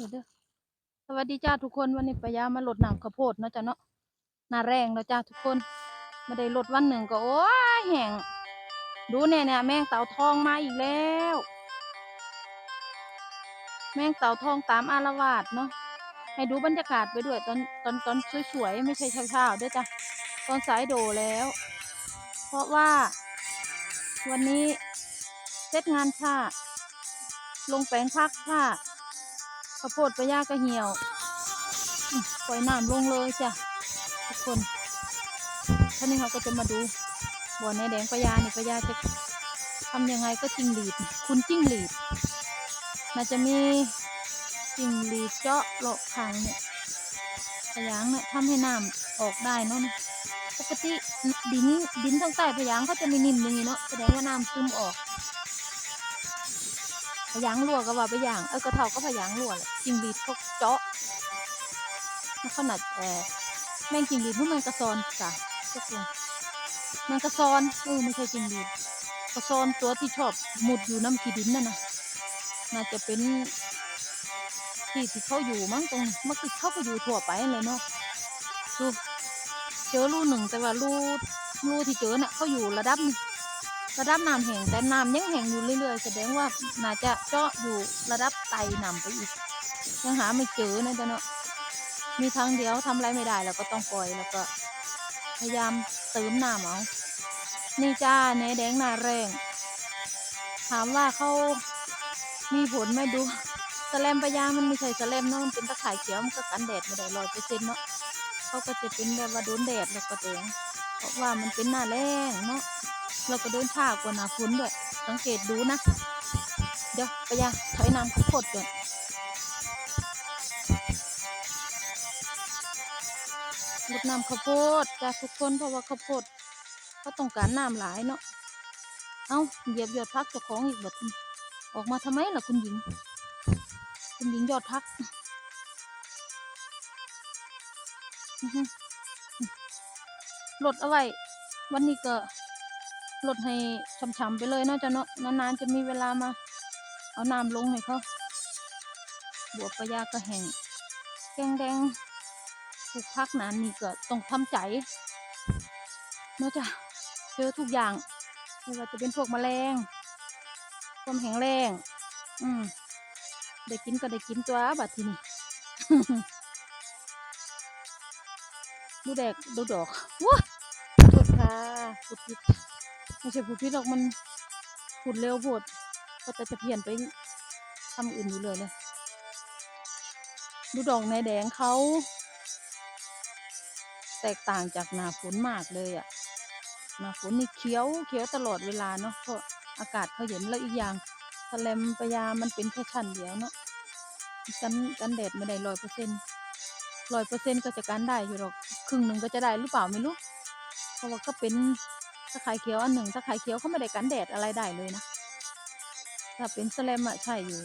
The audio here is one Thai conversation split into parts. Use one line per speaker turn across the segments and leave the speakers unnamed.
ดี๋ยวเด้อสวัสดีจ้าทุกคนวันนี้ปายามาลดน้ำข้าวโพดเนาะจ้ะเนาะหน้าแรงแล้วจ้าทุกคนไม่ได้ลดวันหนึ่งก็โอ้ยแห้งดูเนี่ยเนี่ยแมงเต่าทองมาอีกแล้ว แมงเต่าทองตามอารวาสเนาะให้ดูบรรยากาศไปด้วยตอนตอนตอนสวยๆไม่ใช่เช้าๆด้วยจ้ะตอนสายโดแล้ว เพราะว่า วันนี้เสร็จงานช้าลงแปลงพักช้า ข้าวโพดปะย่าก็เหี่ยวปล่อยน้ำลงเลยจ้ะทุกคนท่านี้เราก็จะมาดูบ่อในแดงปะยานี่ปะยาจะทำยังไงก็จิ้งหรีด คุณจิ้งหรีดน่าจะมีจิ้งหรีดเจาะเลาะทางเนี่ยพะยางเนี่ยทำให้น้ำออกได้เนาะนี่ปกติดินดินทางใต้พะยางเขาจะมีนิ่มอย่างนี้เนาะแสดงว่าน้ำซึมออก พยางรั่วก็ว่าไปอย่างเออกระเทาก็พยางรั่วแหละจิงหรีดเขาเจาะแล้วขนาดเอแมงจิงหรีดพวกมันกระซอนจ้ะทุกคนแมงกระซอนเออไม่ใช่จิงหรีดกระซอนตัวที่ชอบหมุดอยู่น้ำขี้ดินนั่นนะน่าจะเป็นที่ที่เขาอยู่มั้งตรงนี้มันคือเขาก็อยู่ทั่วไปเลยเนาะดูเจอรูหนึ่งแต่ว่ารูรูที่เจอน่ะเขาอยู่ระดับนึง ระดับน้ำแห้งแต่น้ำยังแห้งอยู่เรื่อยๆ แสดงว่าน่าจะเจาะอยู่ระดับไตน้ำไปอีก ยังหาไม่เจอนะจ๊ะเนาะมีทางเดียวทำอะไรไม่ได้แล้วก็ต้องปล่อยแล้วก็ พยายามเติมน้ำเอานี่จ้าแหนแดงหนาแรงถามว่าเขามีผลไหมดูสแลมปะยามันไม่ใช่สแลมเนาะมันเป็นตะข่ายเขียวมันก็กันแดดไม่ได้ร้อยเปอร์เซ็นต์เนาะเขาก็จะเป็นแบบว่าโดนแดดแล้วก็แดงเพราะว่ามันเป็นหน้าแรงเนาะ เราก็เดินช้ากว่าหน้าฝนด้วย สังเกตดูนะ เดี๋ยวไปยาถอยน้ำข้าวโพดก่อนลดน้ำข้าวโพดจ้ะทุกคนเพราะว่าข้าวโพดเขาต้องการน้ำหลายเนาะ เอาเหยียบยอดพักเจ้าของอีกแบบนออกมาทำไมล่ะคุณหญิง คุณหญิงยอดพักหลดเอาไว้ วันนี้ก็ ลดให้ช่ำๆไปเลยเนาจะเนาะนานๆจะมีเวลามา เอาน้ำลงให้เขาบวบปะยาก็แห้งแกงแดงปลูกพักนานนี่ก็ต้องทำใจเนาะจ้ะเจอทุกอย่างไม่ว่าจะเป็นพวกแมลงความแข็งแรง อืมได้กินก็ได้กินตัวบัดทีนี้ดูแดกดูดอกว้าโทษค่ะพูดผิด ไม่ใช่พูดผิดหรอกมันพูดเร็วพูดก็จะจะเพี้ยนไปทำอื่นอยู่เลยเลยดูดอกในแดงเขา แตกต่างจากหนาฝนมากเลยอะหนาฝนนี่เขียวเขียวตลอดเวลาเนาะเพราะอากาศเขาเย็นแล้วอีกอย่างสแลมปยามันเป็นแค่ชั้นเดียวเนาะกันกันแดดไม่ได้ร้อยเปอร์เซ็นต์ร้อยเปอร์เซ็นต์ก็จะกันได้อยู่หรอกครึ่งหนึ่งก็จะได้หรือเปล่าไม่รู้เพราะว่าก็เป็น ตะไคร้เขียวอันหนึ่งตะไคร้เขียวเขาไม่ได้กันแดดอะไรได้เลยนะถ้าเป็นสแลมอะใช่อยู่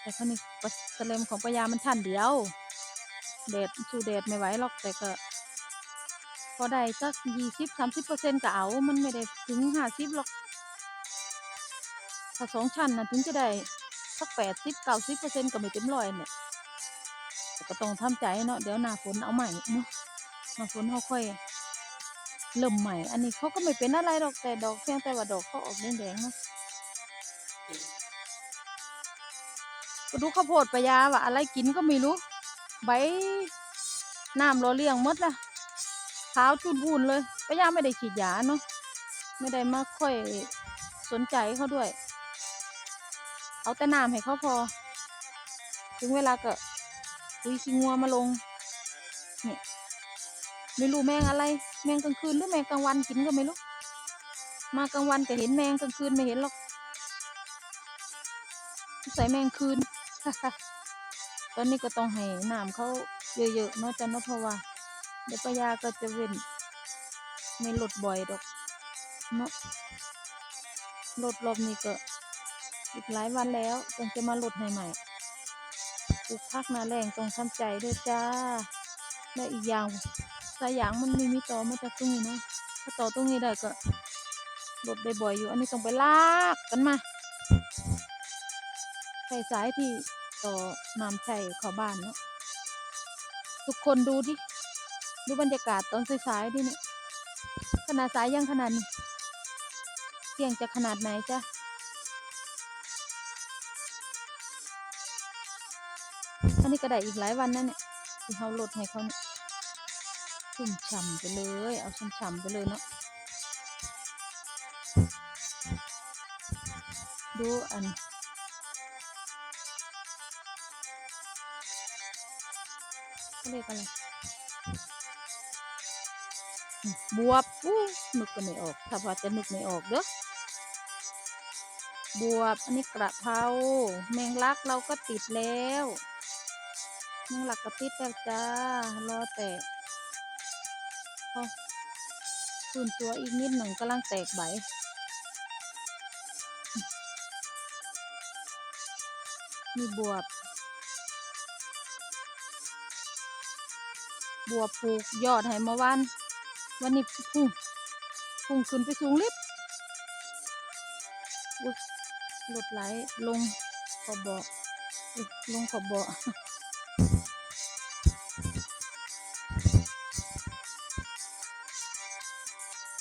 แต่คราวนี้สแลมของปยามันชั้นเดียวแดดสู้แดดไม่ไหวหรอกแต่ก็พอได้สักยี่สิบสามสิบเปอร์เซ็นต์ก็เอา มันไม่ได้ถึงห้าสิบหรอกถ้าสองชั้นนะถึงจะได้สักแปดสิบเก้าสิบเปอร์เซ็นต์ก็ไม่เต็มร้อยเนี่ยแต่ก็ต้องทำใจเนาะเดี๋ยวหน้าฝนเอาใหม่เนาะหน้าฝนเขาค่อย เริ่มใหม่ อันนี้เขาก็ไม่เป็นอะไรหรอกแต่ดอกเพียงแต่ว่าดอกเขาออกแดงๆเนาะก็ดูข้าวโพดปะยาว่าอะไรกินก็ไม่รู้ ใบน้ำรอเลี้ยงมดละขาวจุดวุ่นเลยปะยาไม่ได้ฉีดยาเนาะไม่ได้มาค่อยสนใจเขาด้วย เอาแต่น้ำให้เขาพอ ถึงเวลาก็ปุยขี้งัวมาลงเนี่ย ไม่รู้แมงอะไร แมงกลางคืนหรือแมงกลางวันกินก็ไม่รู้ มากลางวันก็เห็นแมงกลางคืนไม่เห็นหรอกใส่แมงคืน ตอนนี้ก็ต้องให้น้ำเขาเยอะๆเนาะจันนพว่าเดี๋ยวปายาก็จะเว้นไม่ลดบ่อยดอกเนาะลดรอบนี้ก็อีกหลายวันแล้วจึงจะมาลดใหม่ปลูกพักนาแรงต้องทำใจด้วยจ้าและอีกอย่าง สายยางมันไม่มีต่อมาจากตรงนี้นะถ้าต่อตรงนี้ได้ก็ลดได้บ่อยอยู่ อันนี้ต้องไปลากกันมาใส่สายที่ต่อน้ำใช้เข้าบ้านเนาะทุกคนดูดิดูบรรยากาศตอนสายๆดิเนี่ยขนาดสายยังขนาดนี้เสี่ยงจะขนาดไหนจ้ะอันนี้ก็ได้อีกหลายวันนั่นเนี่ยที่เขาลดให้เขาเนี่ย ชุ่มฉ่ำไปเลย เอาชุ่มฉ่ำไปเลยเนาะ ดูอันเขาเรียกอะไรบวบอู้นึกก็ไม่ออก ถ้าว่าจะนึกไม่ออกเด้อบวบ อันนี้กระเพราแมงลักเราก็ติดแล้วแมงลักก็ติดแล้วจ้ารอแต่ อตื่นตัวอีกนิดหนึ่งกำลังแตกใบมีบวบ บวบปลูกยอดให้เมื่อวานวันนี้พุ่งพุ่งขึ้นไปสูงลิบอุ๊ยรถไหลลงขอบเบาะอุ๊ยลงขอบเบา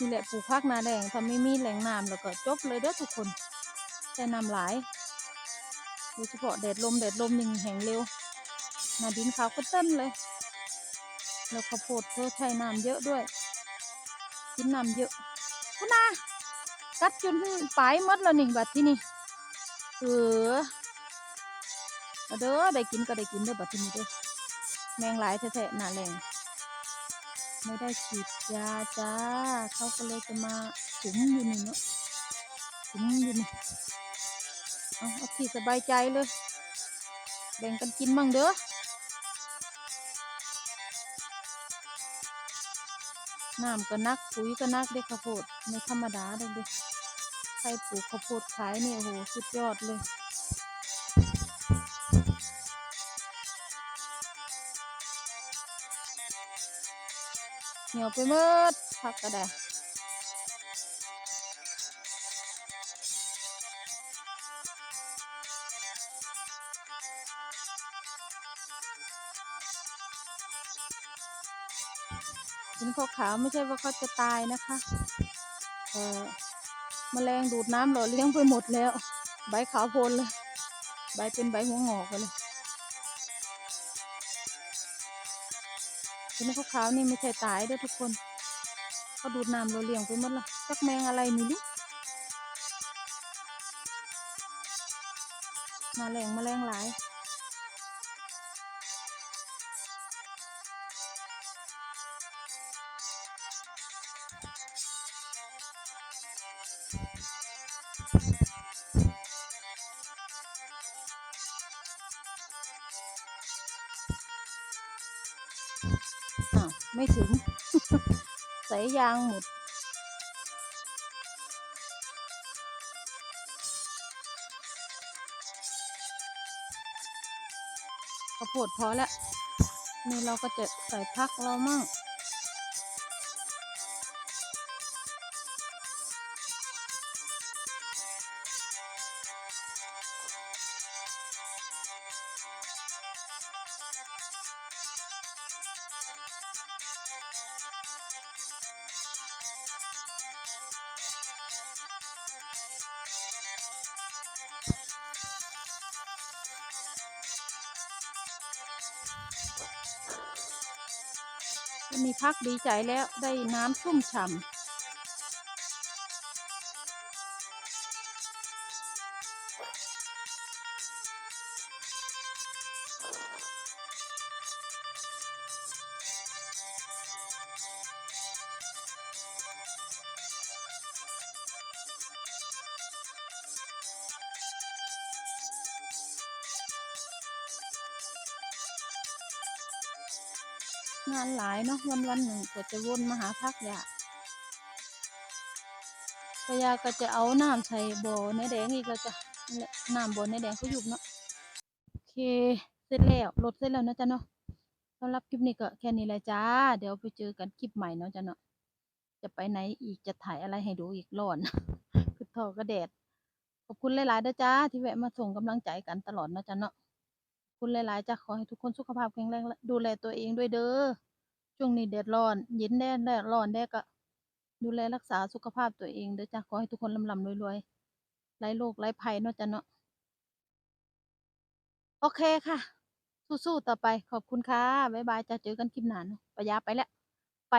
นี่แหละปลูกพักนาแดงถ้าไม่มีแหล่งน้ำแล้วก็จบเลยเด้อทุกคนแต่น้ำหลายโดยเฉพาะแดดลมแดดลมยังแห้งเร็วนาดินขาวก็เต้นเลย แล้วข้าวโพดเธอใช้น้ำเยอะด้วยกินน้ำเยอะคุณนากัดจนปลายมดแล้วนี่งบัดที่นี่เออเด้อได้กินก็ได้กินเด้อบัดที่นี่เด้อแมงหลายแท้ๆหนาแรง ไม่ได้ฉีดยาจ้า เขาก็เลยจะมาขุมอยู่นี่เนาะขุมอยู่นี่เอาเอาที่สบายใจเลย แบ่งกันกินมั่งเด้อน้ำก็นักปุ๋ยก็นักเด้อข้าวโพดไม่ธรรมดาเด้อเด้อใครปลูกข้าวโพดขายเนี่ยโหสุดยอดเลย หนียวไปหมดผักก็ได้เป็นขาวขาวไม่ใช่ว่าเขาจะตายนะคะ เออมแมลงดูดน้ำหล่อเลี้ยงไปหมดแล้ว ใบขาวโพลเลย ใบเป็นใบหัวงอกไปเลย เป็นขาวขาวๆนี่ไม่ใช่ตายเด้วยทุกคนเขาดูดน้ำหล่อเลี้ยงไปหมดละจักแมงอะไรมีลูกมาแรงแมลงหลาย ไม่ถึง สายยางหมดข้าวโพดพอแล้วนี่เราก็จะใส่พักเรามั่ง มีพักดีใจแล้วได้น้ำชุ่มฉ่ำ งานหลายเนาะวันวันหนึ่งก็จะวนมาหาพักยาพยาก็จะเอาน้ำใส่บ่อในแดงอีกแล้วจ้ะนั่นแหละน้ำบ่อในแดงเขาหยุบเนาะโอเคเสร็จแล้วลดเสร็จแล้วนะจ๊ะเนาะสำหรับคลิปนี้ก็แค่นี้แหละจ้า เดี๋ยวไปเจอกันคลิปใหม่เนาะจ้ะเนาะจะไปไหนอีกจะถ่ายอะไรให้ดูอีกร้อนคือทอก็แดดขอบคุณหลายๆเด้อจ้าที่แวะมาส่งกำลังใจกันตลอดนะจ้ะเนาะ คุณหลายๆจะขอให้ทุกคนสุขภาพแข็งแรงและดูแลตัวเองด้วยเด้อช่วงนี้แดดร้อนเย็นแดดแดดร้อนแดดก็ ดูแลรักษาสุขภาพตัวเองเด้อจ้ะขอให้ทุกคนร่ำๆรวยๆไร้โรคไร้ภัยเนาะจ้ะเนาะโอเคค่ะ สู้ๆต่อไปขอบคุณค่ะบ๊ายบายจะเจอกันคลิปหน้าเนาะปะยาไปแล้วไป